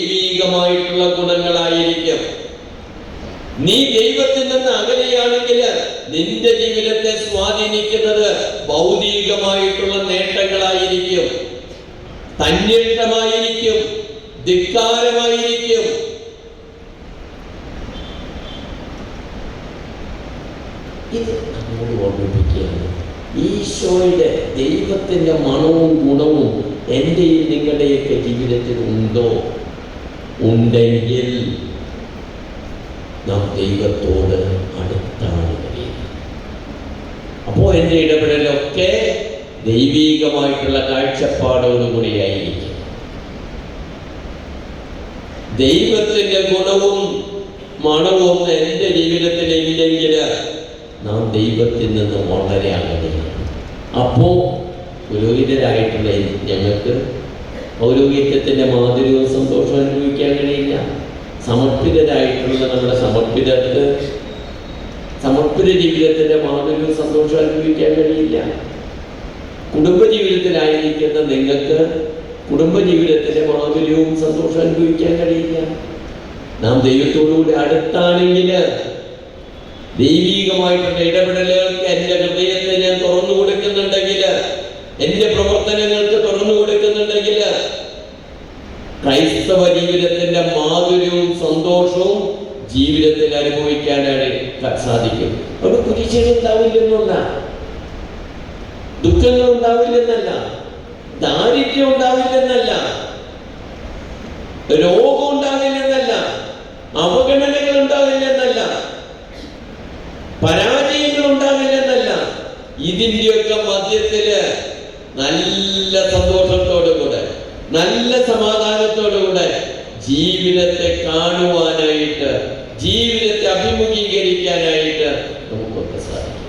ദൈവികമായിട്ടുള്ള ഗുണങ്ങളായിരിക്കും. നീ ദൈവത്തിൽ നിന്ന് അകലെയാണെങ്കിൽ നിന്റെ ജീവിതത്തെ സ്വാധീനിക്കുന്നത് ഭൗതികമായിട്ടുള്ള നേട്ടങ്ങളായിരിക്കും. തന്നിഷ്ടമായിരിക്കും ധിക്കാരമായിരിക്കും. ഇത് നമ്മോട് ഓർമ്മിപ്പിക്കുകയാണ്. ഈശോയുടെ ദൈവത്തിന്റെ മണവും ഗുണവും എന്റെയും നിങ്ങളുടെയൊക്കെ ജീവിതത്തിൽ ഉണ്ടോ? ഉണ്ടെങ്കിൽ നാം ദൈവത്തോട് അടുത്താണ് അപ്പോൾ എന്റെ ഇടപെടലൊക്കെ ദൈവീകമായിട്ടുള്ള കാഴ്ചപ്പാടോടുകൂടിയായിരിക്കും ദൈവത്തിന്റെ ഗുണവും മണവും എന്റെ ജീവിതത്തിൽ ഇല്ലെങ്കിൽ നാം ദൈവത്തിൽ നിന്ന് വളരെ അകലെയാണ്. അപ്പോൾ പുരോഹിതരായിട്ടുള്ള ഞങ്ങൾക്ക് പൗരോഹിത്യത്തിന്റെ മാധുര്യവും സന്തോഷവും സമർപ്പിതരായിട്ടുള്ള നമ്മുടെ സമർപ്പിതർക്ക് സമർപ്പിത ജീവിതത്തിന്റെ മാധുര്യവും സന്തോഷം അനുഭവിക്കാൻ കഴിയില്ല. കുടുംബജീവിതത്തിലായിരിക്കുന്ന നിങ്ങൾക്ക് കുടുംബജീവിതത്തിന്റെ മാധുര്യവും സന്തോഷം അനുഭവിക്കാൻ കഴിയില്ല. നാം ദൈവത്തോടുകൂടി അടുത്താണെങ്കിൽ ദൈവീകമായിട്ടുള്ള ഇടപെടലുകൾക്ക് എന്റെ ഹൃദയത്തെ ക്രൈസ്തവ ജീവിതത്തിന്റെ മാധുര്യവും സന്തോഷവും ജീവിതത്തിൽ അനുഭവിക്കാനാണ് സാധിക്കും. അവിടെ കുരിശികൾ ഉണ്ടാവില്ലെന്നല്ല ദുഃഖങ്ങൾ ഉണ്ടാവില്ലെന്നല്ല. ദാരിദ്ര്യം ഉണ്ടാവില്ലെന്നല്ല. രോഗം ഉണ്ടാവില്ലെന്നല്ല. അവഗണനകൾ ഉണ്ടാവില്ലെന്നല്ല. പരാജയങ്ങൾ ഉണ്ടാവില്ലെന്നല്ല. ഇതിന്റെയൊക്കെ മധ്യത്തിൽ നല്ല സന്തോഷത്തോടുകൂടെ നല്ല സമാധാനത്തോടുകൂടെ ജീവിതത്തെ കാണുവാനായിട്ട് ജീവിതത്തെ അഭിമുഖീകരിക്കാനായിട്ട് നമുക്കൊക്കെ സാധിക്കും.